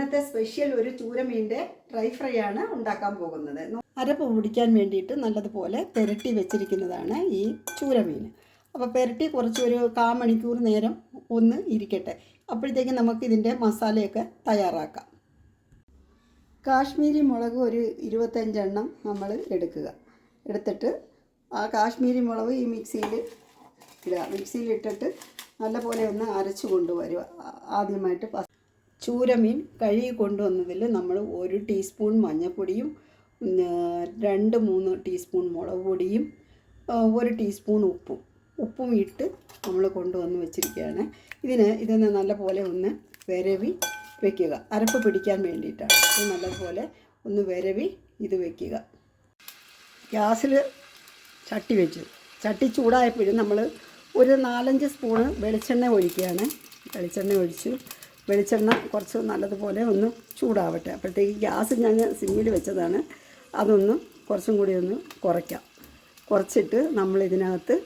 ഇന്നത്തെ സ്പെഷ്യൽ ഒരു ചൂരമീന്റെ dry fry ആണ് ഉണ്ടാക്കാൻ പോകുന്നത്. അരപ്പ് പിടിക്കാൻ വേണ്ടിയിട്ട് നല്ലതുപോലെ പുരട്ടി വെച്ചിരിക്കുന്നതാണ് ഈ ചൂരമീൻ. അപ്പോൾ പുരട്ടി കുറച്ച് ഒരു കാ മണിക്കൂർ നേരം ഒന്ന് ഇരിക്കട്ടെ. അപ്പോഴത്തേക്കും നമുക്ക് ഇതിന്റെ മസാലയൊക്കെ തയ്യാറാക്കാം. കാശ്മീരി മുളക് ഒരു ഇരുപത്തഞ്ചെണ്ണം നമ്മൾ എടുക്കുക. എടുത്തിട്ട് ആ കാശ്മീരി മുളക് ഈ മിക്സിയിൽ ഇടുക. മിക്സിയിൽ ഇട്ടിട്ട് നല്ലപോലെ ഒന്ന് അരച്ച് കൊണ്ടുവരിക. ആദ്യമായിട്ട് ചൂരമീൻ കഴുകി കൊണ്ടുവന്നതിൽ നമ്മൾ ഒരു ടീസ്പൂൺ മഞ്ഞൾപ്പൊടിയും രണ്ട് മൂന്ന് ടീസ്പൂൺ മുളക് പൊടിയും ഒരു ടീസ്പൂൺ ഉപ്പും. ഉപ്പും ഇട്ട് നമ്മൾ കൊണ്ടുവന്ന് വെച്ചിരിക്കുകയാണ്. ഇതിന് ഇതൊന്ന് നല്ലപോലെ ഒന്ന് വിരവി വെക്കുക. അരപ്പ് പിടിക്കാൻ വേണ്ടിയിട്ടാണ്. ഇത് നല്ലപോലെ ഒന്ന് വിരവി ഇത് വെക്കുക. ഗ്യാസിൽ ചട്ടി വെച്ചു. ചട്ടി ചൂടായപ്പോഴും നമ്മൾ ഒരു നാലഞ്ച് സ്പൂണ് വെളിച്ചെണ്ണ ഒഴിക്കുകയാണ്. വെളിച്ചെണ്ണ ഒഴിച്ചു വെളിച്ചെണ്ണ കുറച്ച് നല്ലതുപോലെ ഒന്ന് ചൂടാവട്ടെ. അപ്പോഴത്തേക്ക് ഗ്യാസ് ഞാൻ സിമ്മിൽ വെച്ചതാണ്. അതൊന്ന് കുറച്ചും കൂടി ഒന്ന് കുറയ്ക്കാം. കുറച്ചിട്ട് നമ്മൾ ഇതിനകത്ത്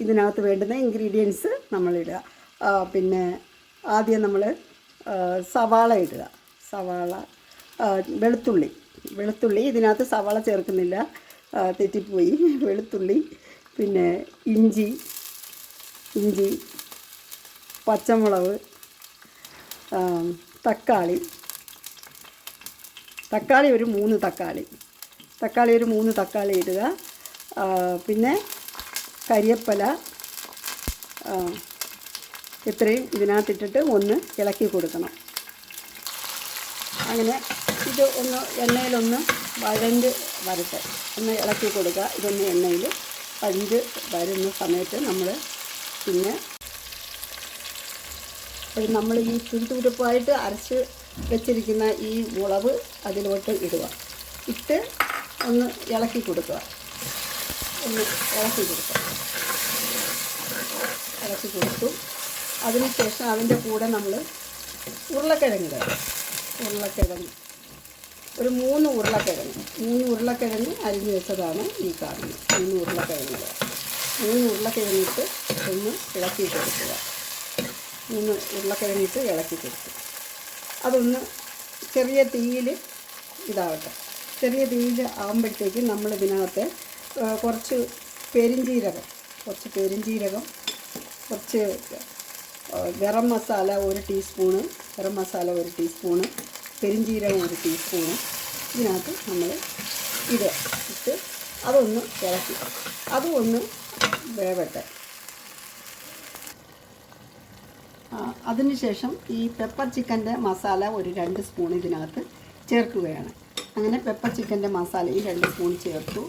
ഇതിനകത്ത് വേണ്ടുന്ന ഇൻഗ്രീഡിയൻസ് നമ്മളിടുക. പിന്നെ ആദ്യം നമ്മൾ സവാള ഇടുക. സവാള വെളുത്തുള്ളി. വെളുത്തുള്ളി ഇതിനകത്ത് സവാള ചേർക്കുന്നില്ല. തെറ്റിപ്പോയി. വെളുത്തുള്ളി പിന്നെ ഇഞ്ചി ഇഞ്ചി പച്ചമുളക് തക്കാളി. തക്കാളി ഒരു മൂന്ന് തക്കാളി. തക്കാളി ഒരു മൂന്ന് തക്കാളി ഇടുക. പിന്നെ കരിയപ്പല ഇത്രയും ഇതിനകത്തിട്ടിട്ട് ഒന്ന് ഇളക്കി കൊടുക്കണം. അങ്ങനെ ഇത് ഒന്ന് എണ്ണയിലൊന്ന് വഴണ്ട് വരട്ടെ. ഒന്ന് ഇളക്കി കൊടുക്കുക. ഇതൊന്ന് എണ്ണയിൽ പഞ്ച് വരുന്ന സമയത്ത് നമ്മൾ പിന്നെ ഒരു നമ്മൾ ഈ ചുരുത്തുരുപ്പായിട്ട് അരച്ച് വെച്ചിരിക്കുന്ന ഈ മുളക് അതിലോട്ട് ഇടുക. ഇട്ട് ഒന്ന് ഇളക്കി കൊടുക്കുക. ഒന്ന് ഇളക്കി കൊടുക്കുക. ഇളക്കി കൊടുത്തു. അതിനുശേഷം അതിന്റെ കൂടെ നമ്മൾ ഉരുളക്കിഴങ്ങ് ഉരുളക്കിഴങ്ങ്. ഒരു മൂന്ന് ഉരുളക്കിഴങ്ങ്. മൂന്ന് ഉരുളക്കിഴങ്ങ് അരിഞ്ഞു വെച്ചതാണ് ഈ കാണുന്നത്. മൂന്ന് ഉരുളക്കിഴങ്ങ് മൂന്ന് ഉരുളക്കിഴങ്ങിട്ട് ഒന്ന് ഇളക്കി കൊടുക്കുക. മൂന്ന് ഉരുളക്കിഴങ്ങിട്ട് ഇളക്കി കൊടുത്തു. അതൊന്ന് ചെറിയ തീയിൽ ഇതാവട്ടെ. ചെറിയ തീയിൽ ആകുമ്പോഴത്തേക്ക് നമ്മൾ ഇതിനകത്ത് കുറച്ച് പെരിഞ്ജീരകം കുറച്ച് പെരിഞ്ജീരകം കുറച്ച് ഗരം മസാല ഒരു ടീസ്പൂണ് ഗരം മസാല ഒരു ടീസ്പൂണ് പെരിഞ്ജീരകം ഒരു ടീസ്പൂണ്. ഇതിനകത്ത് നമ്മൾ ഇത് ഇട്ട് അതൊന്ന് ഇളക്കി. അതും ഒന്ന് വേവട്ടെ ആ, അതിനുശേഷം ഈ പെപ്പർ ചിക്കന്റെ മസാല ഒരു രണ്ട് സ്പൂൺ ഇതിനകത്ത് ചേർക്കുകയാണ്. അങ്ങനെ പെപ്പർ ചിക്കന്റെ മസാലയും രണ്ട് സ്പൂൺ ചേർത്തു.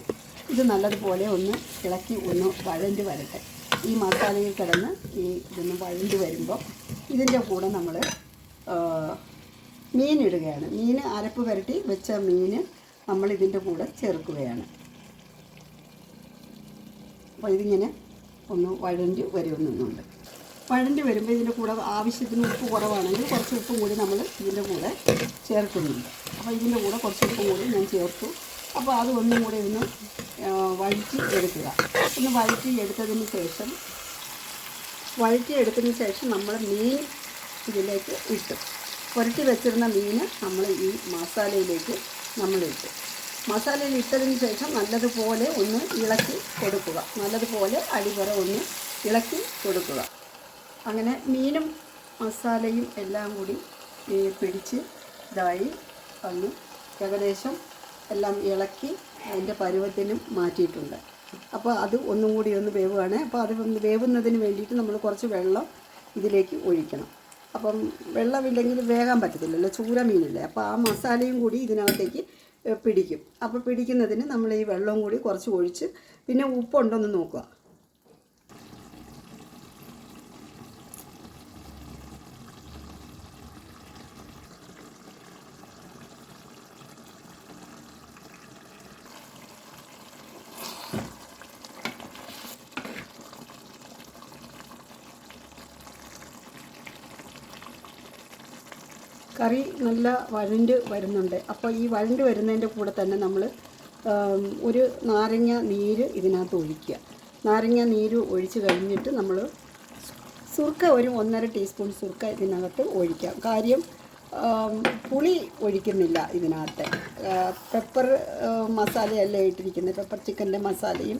ഇത് നല്ലതുപോലെ ഒന്ന് ഇളക്കി ഒന്ന് വഴണ്ട് വരട്ടെ. ഈ മസാലയിൽ കിടന്ന് ഈ ഇതൊന്ന് വഴണ്ട് വരുമ്പോൾ ഇതിന്റെ കൂടെ നമ്മൾ മീൻ ഇടുകയാണ്. മീൻ അരപ്പ് പുരട്ടി വെച്ച മീൻ നമ്മൾ ഇതിന്റെ കൂടെ ചേർക്കുകയാണ്. അപ്പോൾ ഇതിങ്ങനെ ഒന്ന് വഴണ്ടി വരുന്നുണ്ട് വഴണ്ടി വരുമ്പോൾ ഇതിന്റെ കൂടെ ആവശ്യത്തിന് ഉപ്പ് കുറവാണെങ്കിൽ കുറച്ച് ഉപ്പ് കൂടി നമ്മൾ ഇതിന്റെ കൂടെ ചേർക്കുന്നുണ്ട്. അപ്പോൾ ഇതിന്റെ കൂടെ കുറച്ച് ഉപ്പ് കൂടി ഞാൻ ചേർത്തു. അപ്പോൾ അത് ഒന്നും കൂടി ഒന്ന് വഴറ്റി എടുക്കുക. ഒന്ന് വഴറ്റി എടുത്തതിന് ശേഷം വഴറ്റി എടുത്തതിന് ശേഷം നമ്മൾ മീൻ ഇതിലേക്ക് ഇട്ടു. പുരട്ടി വെച്ചിരുന്ന മീൻ നമ്മൾ ഈ മസാലയിലേക്ക് നമ്മൾ ഇട്ടു. മസാലയിൽ ഇട്ടതിന് ശേഷം നല്ലതുപോലെ ഒന്ന് ഇളക്കി കൊടുക്കുക. നല്ലതുപോലെ അടിപുറ ഒന്ന് ഇളക്കി കൊടുക്കുക. അങ്ങനെ മീനും മസാലയും എല്ലാം കൂടി പിടിച്ച് ഇതായി വന്ന്. ഏകദേശം എല്ലാം ഇളക്കി അതിന്റെ പരുവത്തിനും മാറ്റിയിട്ടുണ്ട്. അപ്പോൾ അത് ഒന്നും കൂടി ഒന്ന് വേവുകയാണ്. അപ്പോൾ അത് വേവുന്നതിന് വേണ്ടിയിട്ട് നമ്മൾ കുറച്ച് വെള്ളം ഇതിലേക്ക് ഒഴിക്കണം. അപ്പം വെള്ളമില്ലെങ്കിൽ വേകാൻ പറ്റത്തില്ലല്ലോ ചൂര മീനല്ലേ. അപ്പോൾ ആ മസാലയും കൂടി ഇതിനകത്തേക്ക് പിടിക്കും. അപ്പോൾ പിടിക്കുന്നതിന് നമ്മൾ ഈ വെള്ളവും കൂടി കുറച്ച് ഒഴിച്ച് പിന്നെ ഉപ്പുണ്ടോ എന്ന് നോക്കുക. കറി നല്ല വഴണ്ട് വരുന്നുണ്ട്. അപ്പോൾ ഈ വഴണ്ട് വരുന്നതിന്റെ കൂടെ തന്നെ നമ്മൾ ഒരു നാരങ്ങ നീര് ഇതിനകത്ത് ഒഴിക്കുക. നാരങ്ങ നീര് ഒഴിച്ച് കഴിഞ്ഞിട്ട് നമ്മൾ സുർക്ക ഒരു ഒന്നര ടീസ്പൂൺ സുർക്ക ഇതിനകത്ത് ഒഴിക്കാം കാര്യം പുളി ഒഴിക്കുന്നില്ല ഇതിനകത്ത്. പെപ്പർ മസാലയല്ല ഇട്ടിരിക്കുന്നത്. പെപ്പർ ചിക്കന്റെ മസാലയും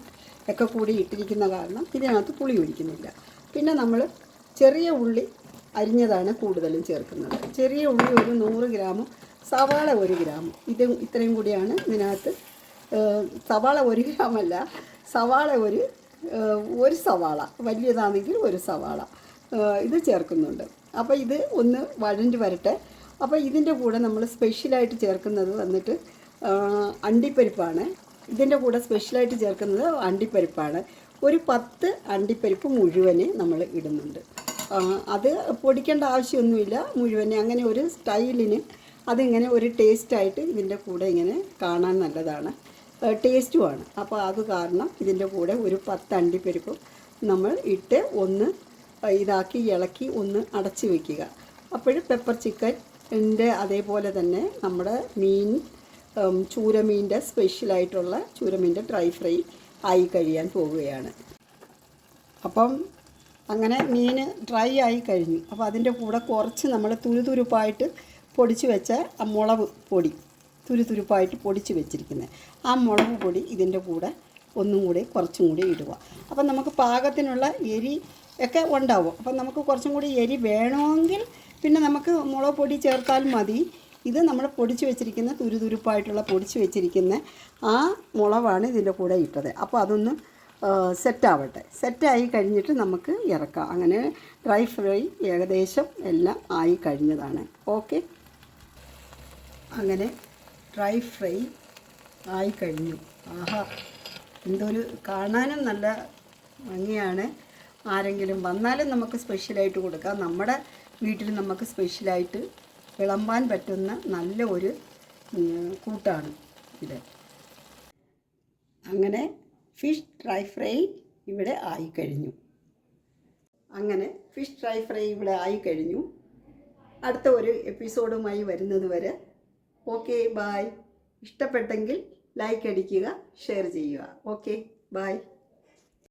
ഒക്കെ കൂടി ഇട്ടിരിക്കുന്ന കാരണം ഇതിനകത്ത് പുളി ഒഴിക്കുന്നില്ല. പിന്നെ നമ്മൾ ചെറിയ ഉള്ളി അരിഞ്ഞതാണ് കൂടുതലും ചേർക്കുന്നത്. ചെറിയ ഉള്ളി ഒരു നൂറ് ഗ്രാമും സവാള ഒരു ഗ്രാമും. ഇത് ഇത്രയും കൂടിയാണ് ഇതിനകത്ത്. സവാള ഒരു ഗ്രാമല്ല സവാള ഒരു ഒരു സവാള. വലിയതാണെങ്കിൽ ഒരു സവാള. ഇത് ചേർക്കുന്നുണ്ട്. അപ്പോൾ ഇത് ഒന്ന് വഴണ്ടി വരട്ടെ. അപ്പോൾ ഇതിന്റെ കൂടെ നമ്മൾ സ്പെഷ്യലായിട്ട് ചേർക്കുന്നത് വന്നിട്ട് അണ്ടിപ്പരിപ്പാണ്. ഇതിന്റെ കൂടെ സ്പെഷ്യലായിട്ട് ചേർക്കുന്നത് അണ്ടിപ്പരിപ്പാണ്. ഒരു പത്ത് അണ്ടിപ്പരിപ്പ് മുഴുവൻ നമ്മൾ ഇടുന്നുണ്ട്. അത് പൊടിക്കേണ്ട ആവശ്യമൊന്നുമില്ല. മുഴുവനെ അങ്ങനെ ഒരു സ്റ്റൈലിന് അതിങ്ങനെ ഒരു ടേസ്റ്റായിട്ട് ഇതിന്റെ കൂടെ ഇങ്ങനെ കാണാൻ നല്ലതാണ്. ടേസ്റ്റുമാണ്. അപ്പോൾ അത് കാരണം ഇതിന്റെ കൂടെ ഒരു പത്ത് അണ്ടിപ്പരിപ്പും നമ്മൾ ഇട്ട് ഒന്ന് ഇതാക്കി ഇളക്കി ഒന്ന് അടച്ച് വയ്ക്കുക അപ്പോൾ പെപ്പർ ചിക്കന്റെ അതേപോലെ തന്നെ നമ്മുടെ മീൻ ചൂരമീന്റെ സ്പെഷ്യലായിട്ടുള്ള ചൂരമീന്റെ ഡ്രൈ ഫ്രൈ ആയി കഴിയാൻ പോവുകയാണ്. അപ്പം അങ്ങനെ മീൻ ഡ്രൈ ആയി കഴിഞ്ഞു. അപ്പോൾ അതിന്റെ കൂടെ കുറച്ച് നമ്മൾ തുരുതുരുപ്പായിട്ട് പൊടിച്ച് വെച്ച ആ മുളക് പൊടി തുരുതുരുപ്പായിട്ട് പൊടിച്ച് വെച്ചിരിക്കുന്നത്. ആ മുളക് പൊടി ഇതിന്റെ കൂടെ ഒന്നും കൂടി കുറച്ചും കൂടി ഇടുക. അപ്പം നമുക്ക് പാകത്തിനുള്ള എരി ഒക്കെ ഉണ്ടാവും. അപ്പം നമുക്ക് കുറച്ചും കൂടി എരി വേണമെങ്കിൽ പിന്നെ നമുക്ക് മുളക് പൊടി ചേർത്താൽ മതി. ഇത് നമ്മൾ പൊടിച്ച് വെച്ചിരിക്കുന്ന തുരുതുരുപ്പായിട്ടുള്ള പൊടിച്ച് വെച്ചിരിക്കുന്ന ആ മുളവാണ് ഇതിന്റെ കൂടെ ഇട്ടത്. അപ്പോൾ അതൊന്ന് സെറ്റാവട്ടെ. സെറ്റായി കഴിഞ്ഞിട്ട് നമുക്ക് ഇറക്കാം. അങ്ങനെ ഡ്രൈ ഫ്രൈ ഏകദേശം എല്ലാം ആയി കഴിഞ്ഞതാണ്. ഓക്കെ? അങ്ങനെ ഡ്രൈ ഫ്രൈ ആയി കഴിഞ്ഞു. ആഹാ എന്തൊരു കാണാനും നല്ല ഭംഗിയാണ്. ആരെങ്കിലും വന്നാലും നമുക്ക് സ്പെഷ്യലായിട്ട് കൊടുക്കാം. നമ്മുടെ വീട്ടിൽ നമുക്ക് സ്പെഷ്യലായിട്ട് വിളമ്പാൻ പറ്റുന്ന നല്ല ഒരു കൂട്ടാണ് ഇത്. അങ്ങനെ ഫിഷ് ഡ്രൈ ഫ്രൈ ഇവിടെ ആയിക്കഴിഞ്ഞു. അങ്ങനെ ഫിഷ് ഡ്രൈ ഫ്രൈ ഇവിടെ ആയിക്കഴിഞ്ഞു. അടുത്ത ഒരു എപ്പിസോഡുമായി വരുന്നത് വരെ ഓക്കെ ബായ് ഇഷ്ടപ്പെട്ടെങ്കിൽ ലൈക്ക് അടിക്കുക ഷെയർ ചെയ്യുക. Okay bye